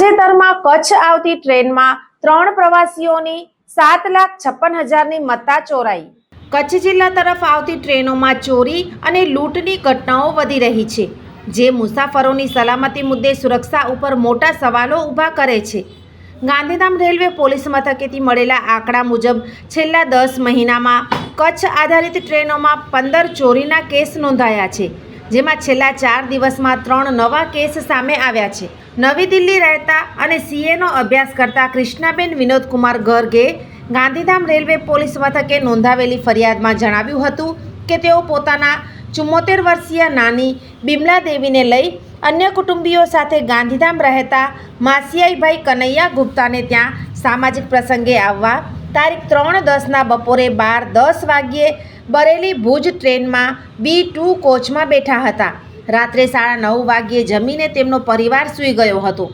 તાજેતરમાં કચ્છ આવતી ટ્રેનમાં ત્રણ પ્રવાસીઓની સાત લાખ છપ્પન હજારની મત્તા ચોરાઈ. કચ્છ જિલ્લા તરફ આવતી ટ્રેનોમાં ચોરી અને લૂંટની ઘટનાઓ વધી રહી છે, જે મુસાફરોની સલામતી મુદ્દે સુરક્ષા ઉપર મોટા સવાલો ઊભા કરે છે. ગાંધીધામ રેલવે પોલીસ મથકેથી મળેલા આંકડા મુજબ, છેલ્લા દસ મહિનામાં કચ્છ આધારિત ટ્રેનોમાં પંદર ચોરીના કેસ નોંધાયા છે, જેમાં છેલ્લા ચાર દિવસમાં ત્રણ નવા કેસ સામે આવ્યા છે. નવી દિલ્હી રહેતા અને સીએનો અભ્યાસ કરતા કૃષ્ણાબેન વિનોદકુમાર ગર્ગે ગાંધીધામ રેલવે પોલીસ મથકે નોંધાવેલી ફરિયાદમાં જણાવ્યું હતું કે તેઓ પોતાના ચુમ્મોતેર વર્ષીય નાની બિમલા દેવીને લઈ અન્ય કુટુંબીઓ સાથે ગાંધીધામ રહેતા માસિયાઈભાઈ કનૈયા ગુપ્તાને ત્યાં સામાજિક પ્રસંગે આવવા તારીખ ત્રણ દસના બપોરે બાર દસ વાગ્યે બરેલી ભુજ ટ્રેનમાં બી ટુ કોચમાં બેઠા હતા. રાત્રે સાડા નવ વાગ્યે જમીને તેમનો પરિવાર સૂઈ ગયો હતો.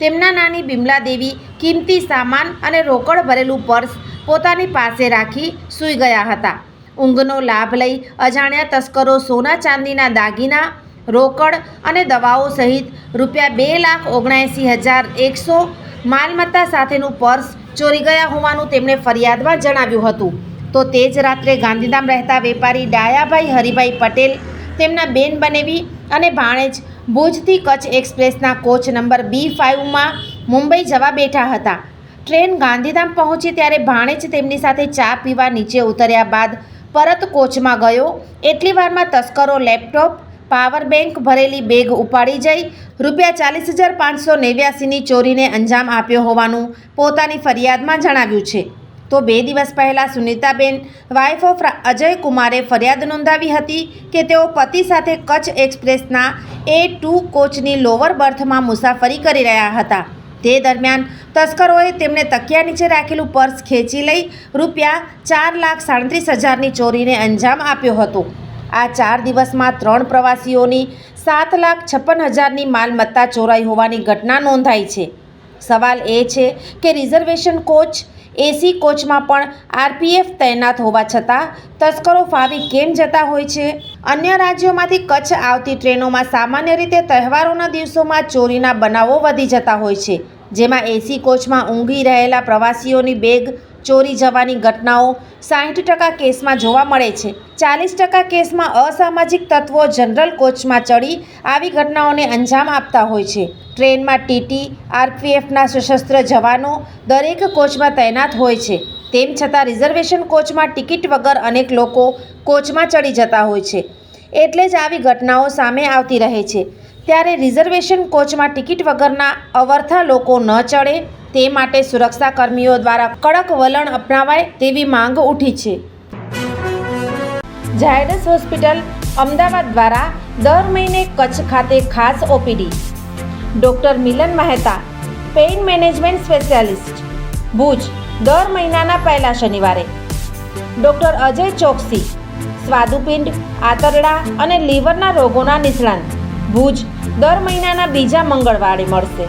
તેમના નાની બિમલા દેવી કિંમતી સામાન અને રોકડ ભરેલું પર્સ પોતાની પાસે રાખી સૂઈ ગયા હતા. ઊંઘનો લાભ લઈ અજાણ્યા તસ્કરો સોના ચાંદીના દાગીના, રોકડ અને દવાઓ સહિત રૂપિયા બે લાખ ઓગણએંસી હજાર એકસો માલમત્તા સાથેનું પર્સ ચોરી ગયા હોવાનું તેમણે ફરિયાદમાં જણાવ્યું હતું. તો તે જ રાત્રે ગાંધીધામ રહેતા વેપારી ડાયાભાઈ હરિભાઈ પટેલ તેમના બેન બનેવી અને ભાણેજ ભુજથી કચ્છ એક્સપ્રેસના કોચ નંબર બી ફાઇવમાં મુંબઈ જવા બેઠા હતા. ટ્રેન ગાંધીધામ પહોંચી ત્યારે ભાણેજ તેમની સાથે ચા પીવા નીચે ઉતર્યા બાદ પરત કોચમાં ગયો. એટલી વારમાં તસ્કરો લેપટોપ, પાવર બેંક ભરેલી બેગ ઉપાડી જઈ, રૂપિયા ચાલીસ હજાર પાંચસો નેવ્યાસીની ચોરીને અંજામ આપ્યો હોવાનું પોતાની ફરિયાદમાં જણાવ્યું છે. તો બે દિવસ પહેલાં સુનીતાબેન વાઇફ ઓફ અજય કુમારે ફરિયાદ નોંધાવી હતી કે તેઓ પતિ સાથે કચ્છ એક્સપ્રેસના એ ટુ કોચની લોવર બર્થમાં મુસાફરી કરી રહ્યા હતા. તે દરમિયાન તસ્કરોએ તેમને તકિયા નીચે રાખેલું પર્સ ખેંચી લઈ રૂપિયા ચાર લાખ સાડત્રીસ હજારની ચોરીને અંજામ આપ્યો હતો. આ ચાર દિવસમાં ત્રણ પ્રવાસીઓની સાત લાખ છપ્પન હજારની માલમત્તા ચોરાઈ હોવાની ઘટના નોંધાઈ છે. સવાલ એ છે કે રિઝર્વેશન કોચ એસી કોચમાં પણ આરપીએફ તૈનાત હોવા છતાં તસ્કરો ફાવી કેમ જતા હોય છે? અન્ય રાજ્યોમાંથી કચ્છ આવતી ટ્રેનોમાં સામાન્ય રીતે તહેવારોના દિવસોમાં ચોરીના બનાવો વધી જતા હોય છે, જેમાં એસી કોચમાં ઊંઘી રહેલા પ્રવાસીઓની બેગ ચોરી જવાની ઘટનાઓ સાહીઠ ટકા કેસમાં જોવા મળે છે. ચાલીસ ટકા કેસમાં અસામાજિક તત્વો જનરલ કોચમાં ચડી આવી ઘટનાઓને અંજામ આપતા હોય છે. ટ્રેનમાં ટીટી, આરપીએફના સશસ્ત્ર જવાનો દરેક કોચમાં તૈનાત હોય છે. તેમ છતાં રિઝર્વેશન કોચમાં ટિકિટ વગર અનેક લોકો કોચમાં ચડી જતા હોય છે. એટલે જ આવી ઘટનાઓ સામે આવતી રહે છે. ત્યારે રિઝર્વેશન કોચમાં ટિકિટ વગરના અવર્થા લોકો ન ચડે તે માટે સુરક્ષા કર્મીઓ દ્વારા કડક વલણ અપનાવાય તેવી માંગ ઉઠી છે. ઝાયડસ હોસ્પિટલ અમદાવાદ દ્વારા દર મહિને કચ્છ ખાતે ખાસ OPD. Doctor Milan Mehta, pain management specialist. Bhuj, દર મહિનાના પહેલા શનિવારે. ડૉક્ટર અજય ચોકસી, સ્વાદુપિંડ, આંતરડા અને લીવરના રોગોના નિષ્ણાંત. ભુજ, દર મહિનાના બીજા મંગળવારે મળશે.